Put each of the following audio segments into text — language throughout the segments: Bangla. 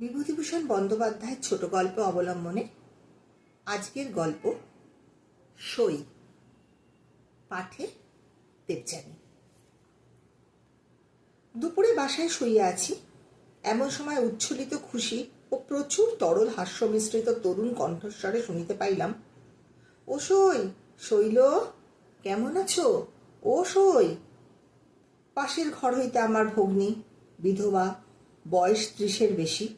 বিভূতিভূষণ বন্দ্যোপাধ্যায়ের ছোট গল্প অবলম্বনে আজকের গল্প সই পাঠে দেবযানী। দুপুরে বাসায় শুয়ে আছি। এমন সময় উচ্ছ্বলিত খুশি ও প্রচুর তরল হাস্য মিশ্রিত তরুণ কণ্ঠস্বরে শুনিতে পাইলাম, ও সই, শৈল, কেমন আছো? ও সই, পাশের ঘর হইতে আমার ভগ্নী, বিধবা, বয়স ত্রিশের বেশি।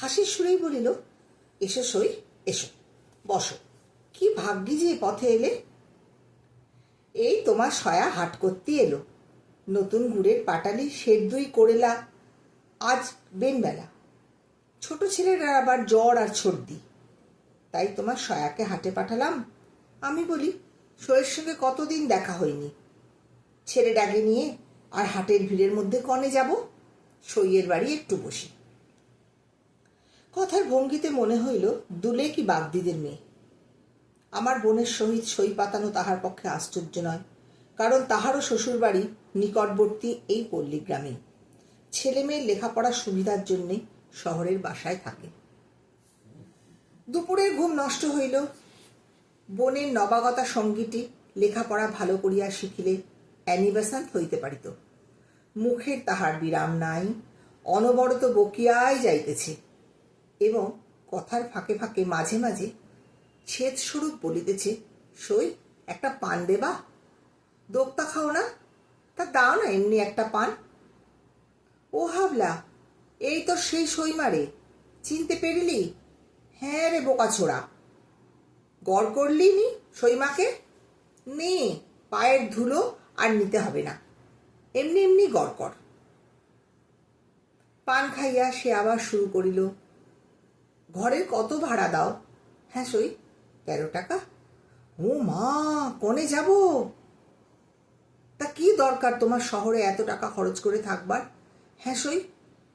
হাসির সুরেই বলিল, এসো সই, এসো, বসো। কি ভাগ্যি যে পথে এলে? এই তোমার সয়া হাট করতে এলো। নতুন গুড়ের পাটালি দুই, করেলা, আজ বেনবেলা। ছোট ছেলেরা আবার জ্বর আর সর্দি। তাই তোমার সয়াকে হাটে পাঠালাম। আমি বলি সয়ের সঙ্গে কতদিন দেখা হয়নি? ছেলে ডাকে নিয়ে আর হাটের ভিড়ের মধ্যে কনে যাব? সইয়ের বাড়ি একটু বসি। কথার ভঙ্গিতে মনে হইল, দুলে কি বাগদিদের মেয়ে? আমার বোনের সহিত সই পাতানো তাহার পক্ষে আশ্চর্য নয়, কারণ তাহারও শ্বশুরবাড়ি নিকটবর্তী এই পল্লী গ্রামে। ছেলে মেয়ের লেখাপড়ার সুবিধার জন্যে শহরের বাসায় থাকে। দুপুরের ঘুম নষ্ট হইল। বোনের নবাগতা সঙ্গীটি লেখাপড়া ভালো করিয়া শিখিলে অ্যানিভার্সান হইতে পারিত। মুখের তাহার বিরাম নাই, অনবরত বকিয়ায় যাইতেছে। এবং কথার ফাঁকে ফাঁকে মাঝে মাঝে ছেদ স্বরূপ বলিতেছে, সই, একটা পান দেবা দোক্তা খাও না, তা দাও না এমনি একটা পান। ও হাবলা, এই তো সেই সই মারে, চিনতে পেরিলি? হ্যাঁ রে বোকা বোকাছোড়া গড় করলি নি সইমাকে নে, পায়ের ধুলো আর নিতে হবে না, এমনি এমনি গড় কর। পান খাইয়া সে আবার শুরু করিল ঘরের কত ভাড়া দাও? হ্যাঁ সই। তেরো টাকা? ও মা, কনে যাব? তা কি দরকার তোমার শহরে এত টাকা খরচ করে থাকবার? হ্যাঁ সই।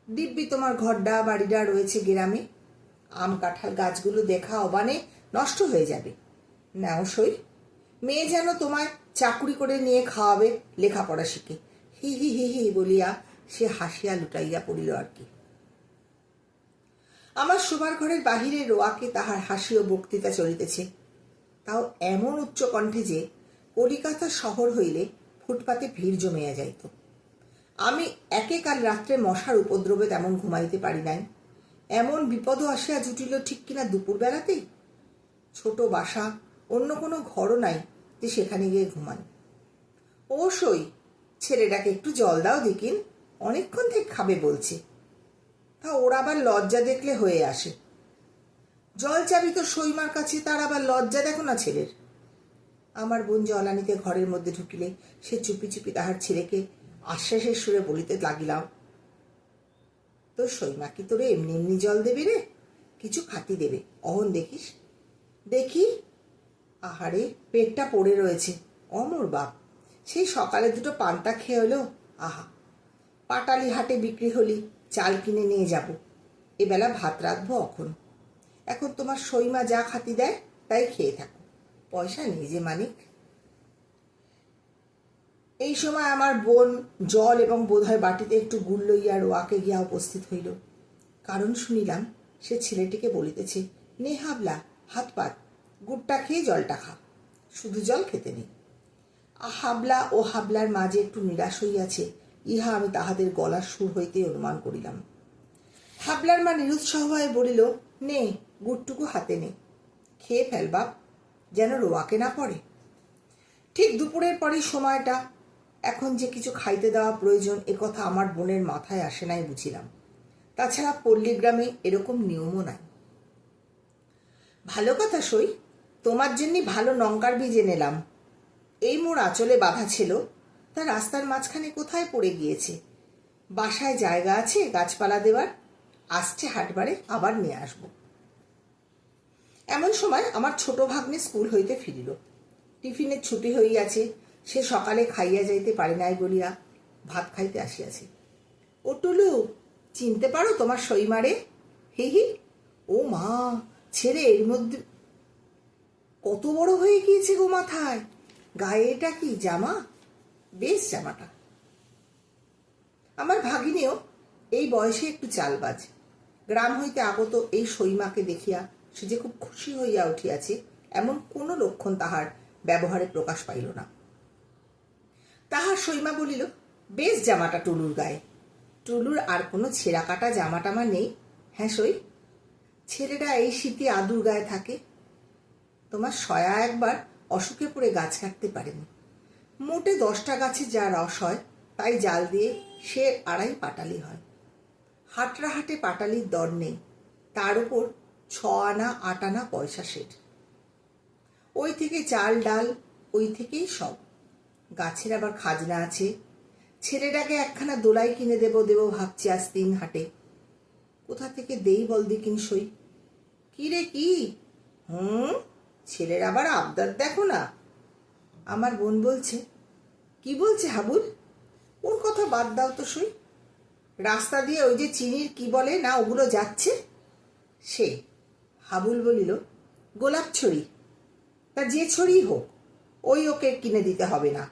দিব্যি তোমার ঘরডা, বাড়িডা রয়েছে গ্রামে। আম কাঁঠাল গাছগুলো দেখা অবানে নষ্ট হয়ে যাবে। নাও, সই। মেয়ে যেন তোমায় চাকুরি করে নিয়ে খাওয়াবে লেখাপড়া শিখে। হি হি হি হি বলিয়া সে হাসিয়া লুটাইয়া পড়িল আর কি। আমার শোবার ঘরের বাহিরে রোয়াকে তাহার হাসি ও বক্তৃতা চলিতেছে। তাও এমন উচ্চ কণ্ঠে যে কলিকাতা শহর হইলে ফুটপাতে ভিড় জমিয়া যাইত। আমি একে কাল রাত্রে মশার উপদ্রবে তেমন ঘুমাইতে পারি নাই। এমন বিপদও আসিয়া জুটিল ঠিক কিনা দুপুর বেলাতেই? ছোট বাসা, অন্য কোনো ঘরও নাই যে সেখানে গিয়ে ঘুমান অবশ্যই ছেলেটাকে একটু জল দাও দেখিন, অনেকক্ষণ থেকে খাবে বলছে। তা ওর আবার লজ্জা দেখলে হয়ে আসে। জল চাবি তো সইমার কাছে তার আবার লজ্জা দেখো না ছেলের। আমার বোন জল আনিতে ঘরের মধ্যে ঢুকিলে সে চুপি চুপি তাহার ছেলেকে আশ্বাসের সুরে বলিতে লাগিলাম, তোর সইমা কি তোরে এমনি এমনি জল দেবে রে? কিছু খাতি দেবে। অহন দেখিস? দেখি? আহারে, পেটটা পড়ে রয়েছে। অমর বাপ। সেই সকালে দুটো পান্তা খেয়ে হলো আহা, পাটালি হাটে বিক্রি হলি। চাল কিনে নিয়ে যাব। এবেলা ভাত রাঁধবো অখন। এখন তোমার সইমা যা খাতি দেয়, তাই খেয়ে থাকো। পয়সা নেই যে মানিক এই সময় আমার বোন জল এবং বোধহয় বাটিতে একটু গুড় লইয়া রোয়াকে গিয়া উপস্থিত হইল। কারণ শুনিলাম, সে ছেলেটিকে বলিতেছে, নে হাবলা, হাত পাত, গুড়টা খেয়ে জলটা খা। শুধু জল খেতে নেই। হাবলা ও হাবলার মাঝে একটু নিরাশ হইয়াছে। ইহা আমি তাহাদের গলার সুর হইতে অনুমান করিলাম। হাবলার মা নিরুৎসাহ হয়ে বলিল, নে, গুড়টুকু হাতে নে। খেয়ে ফেল বাপ, যেন রোয়াকে না পড়ে। ঠিক দুপুরের পরেই সময়টা। এখন যে কিছু খাইতে দেওয়া প্রয়োজন একথা আমার বোনের মাথায় আসে নাই বুঝিলাম। তাছাড়া পল্লীগ্রামে এরকম নিয়মও নাই। ভালো কথা সই, তোমার জন্যই ভালো লঙ্কার বীজ এনেলাম। এই মোর আঁচলে বাঁধা ছিল তা রাস্তার মাঝখানে কোথায় পড়ে গিয়েছে? বাসায় জায়গা আছে গাছপালা দেওয়ার? আসছে হাটবারে, আবার নিয়ে আসব। এমন সময় আমার ছোট ভাগ্নে স্কুল হইতে ফিরিল। টিফিনের ছুটি হইয়াছে, সে সকালে খাইয়া যাইতে পারে নাই বলিয়া ভাত খাইতে আসিয়াছে। ও টুলু, চিনতে পারো তোমার সইমারে হি হি। ও মা ছেড়ে এর মধ্যে কত বড় হয়ে গিয়েছে গো মাথায়। গায়ে এটা কি, জামা? বেশ জামাটা। আমার ভাগিনীও এই বয়সে একটু চালবাজ গ্রাম হইতে আগত এই সৈমাকে দেখিয়া সে যে খুব খুশি হইয়া উঠিয়াছে, এমন কোনো লক্ষণ তাহার ব্যবহারে প্রকাশ পাইল না। তাহার সইমা বলিল, বেশ জামাটা টুলুর গায়ে। টুলুর আর কোনো ছেঁড়া কাটা জামা টামা নেই হ্যাঁ সই? ছেলেরা এই শীতে আদুর গায়ে থাকে। তোমার সয়া একবার অসুখে পড়ে গাছ কাটতে পারেনি। মোটে দশটা গাছে যা রস হয়, তাই জাল দিয়ে সে আড়াই পাটালি হয়। হাটরা হাটে পাটালির দর নেই, তার উপর ছ আনা, আট আনা পয়সা সেট। ওই থেকে চাল, ডাল, ওই থেকেই সব। গাছের আবার খাজনা আছে। ছেলেটাকে একখানা দোলাই কিনে দেবো দেবো ভাবছি আজ তিন হাটে। কোথা থেকে দেই বল দিকিন সই? কি রে কি? হুম? ছেলের আবার আবদার দেখো না। আমার বোন বলছে কি বলছে হাবুল? ওর কথা বাদ দাও তো সই। রাস্তা দিয়ে ওই যে চিনির কি বলে না ওগুলো যাচ্ছে? সে, হাবুল বলিল, গোলাপ ছড়ি। তা যে ছড়ি হোক, ওই ওকে কিনে দিতে হবে না।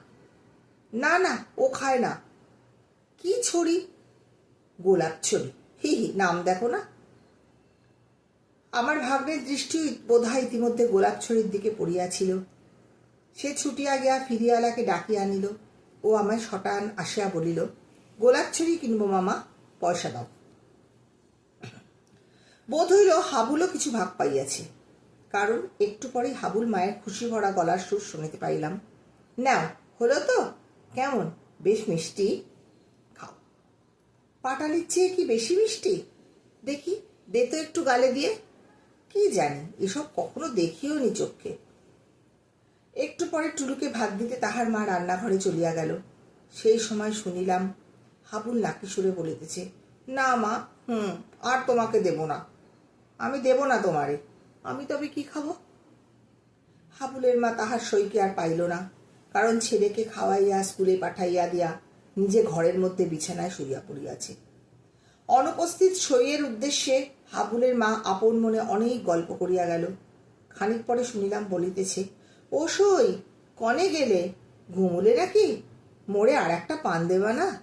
না না, ও খায় না। কি ছড়ি? গোলাপ ছড়ি। হি হি, নাম দেখো না। আমার ভাগ্নের দৃষ্টি বোধহয় ইতিমধ্যে গোলাপ ছড়ির দিকে পড়িয়াছিল। সে ছুটিয়া গিয়া ফিরিয়ালাকে ডাকিয়া আনিল। ও আমায় শটান আসিয়া বলিল, গোলাপ ছড়ি কিনবো মামা, পয়সা দাও। বোধ হইল হাবুলও কিছু ভাগ পাইয়াছে। কারণ একটু পরেই হাবুল মায়ের খুশি ভরা গলার সুর শুনিতে পাইলাম, নাও, হলো তো? কেমন? বেশ মিষ্টি? খাও। পাটালির চেয়ে কি বেশি মিষ্টি? দেখি, দে তো একটু গালে দিয়ে। কি জানি, এসব কখনো দেখিও নি চোখে একটু পরে টুলুকে ভাত দিতে তাহার মা রান্নাঘরে চলিয়া গেল। সেই সময় শুনিলাম, হাবুল নাকি সুরে বলিতেছে, না মা, হুম, আর তোমাকে দেব না। আমি দেব না তোমারে। আমি তবে কি খাব? হাবুলের মা তাহার সইকে আর পাইল না, কারণ ছেলেকে খাওয়াইয়া, স্কুলে পাঠাইয়া দিয়া নিজে ঘরের মধ্যে বিছানায় শুইয়া পড়িয়াছে। অনুপস্থিত সইয়ের উদ্দেশ্যে হাবুলের মা আপন মনে অনেক গল্প করিয়া গেল। খানিক পরে শুনিলাম বলিতেছে ও সই কনে গেলে? ঘুমুলে নাকি? মোড়ে আর একটা পান দেবা না?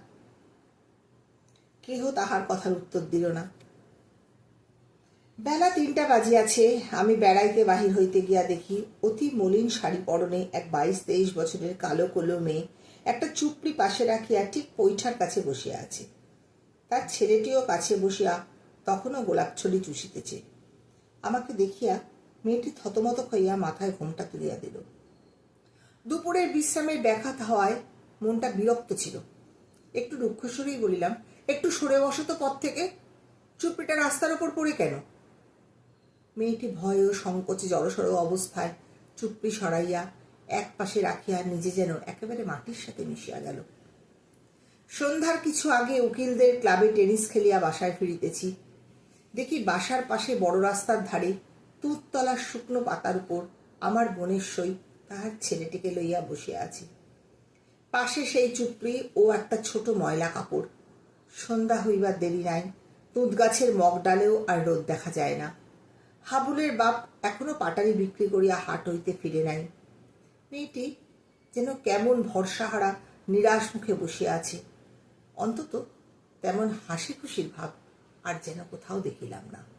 কেহ তাহার কথার উত্তর দিল না। বেলা তিনটা বাজিয়াছে, আমি বেড়াইতে বাহির হইতে গিয়া দেখি অতি মলিন শাড়ি পরনে এক বাইশ তেইশ বছরের কালো কলো মেয়ে একটা চুপড়ি পাশে রাখিয়া ঠিক পৈঠার কাছে বসিয়া আছে। তার ছেলেটিও কাছে বসিয়া তখনও গোলাপ ছড়ি চুষিতেছে। আমাকে দেখিয়া মেয়েটি থতমত হইয়া মাথায় ঘোমটা তুলিয়া দিল। দুপুরের বিশ্রামের ব্যাঘাত হওয়ায় মনটা বিরক্ত ছিল। একটু দুঃখস্বরেই বলিলাম, একটু সরে বসত পথ থেকে। চুপড়িটা রাস্তার ওপর পড়ে কেন? মেয়েটি ভয় ও সংকোচে জড়সড় অবস্থায় চুপড়ি সরাইয়া এক পাশে রাখিয়া নিজে যেন একেবারে মাটির সাথে মিশিয়া গেল। সন্ধ্যার কিছু আগে উকিলদের ক্লাবে টেনিস খেলিয়া বাসায় ফিরিতেছি। দেখি বাসার পাশে বড় রাস্তার ধারে তুততলার শুকনো পাতার উপর আমার বোনের সই তাহার ছেলেটিকে লইয়া বসিয়া আছে। পাশে সেই চুপড়ি ও একটা ছোট ময়লা কাপড়। সন্ধ্যা হইবার দেরি নাই তুঁত গাছের মগ ডালেও আর রোদ দেখা যায় না। হাবুলের বাপ এখনও পাটারি বিক্রি করিয়া হাট হইতে ফিরে নাই। মেয়েটি যেন কেমন ভরসাহারা, নিরাশ মুখে বসিয়া আছে। অন্তত তেমন হাসি খুশির ভাব আর যেন কোথাও দেখিলাম না।